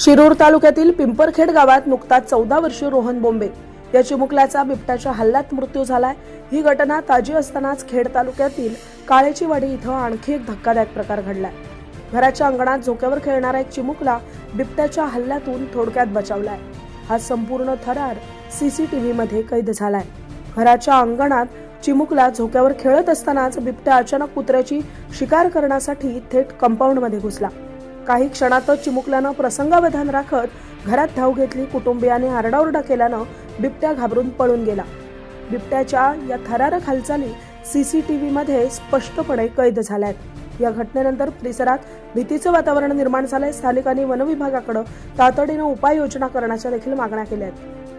शिरूर तालुक्यातील पिंपरखेड गावात नुकताच चौदा वर्षीय रोहन बोंबे या चिमुकल्याचा बिबट्याच्या हल्ल्यात मृत्यू झालाय. ही घटना ताजी असतानाच खेड तालुक्यातील काळेची वाडी इथं आणखी एक धक्कादायक प्रकार घडलाय. घराच्या अंगणात झोक्यावर खेळणारा एक चिमुकला बिबट्याच्या हल्ल्यातून थोडक्यात बचावलाय. हा संपूर्ण थरार सीसीटीव्ही मध्ये कैद झालाय. घराच्या अंगणात चिमुकला झोक्यावर खेळत असतानाच बिबट्या अचानक कुत्र्याची शिकार करण्यासाठी थेट कंपाऊंडमध्ये घुसला. काही क्षणातच चिमुकल्यानं प्रसंगावधान राखत घरात धाव घेतली कुटुंबियाने आरडाओरडा केल्यानं बिबट्या घाबरून पळून गेला. बिबट्याच्या या थरारक हालचाली सीसीटीव्ही मध्ये स्पष्टपणे कैद झाल्यात. या घटनेनंतर परिसरात भीतीचं वातावरण निर्माण झालंय. स्थानिकांनी वनविभागाकडे तातडीनं उपाययोजना करण्याच्या देखील मागण्या केल्या आहेत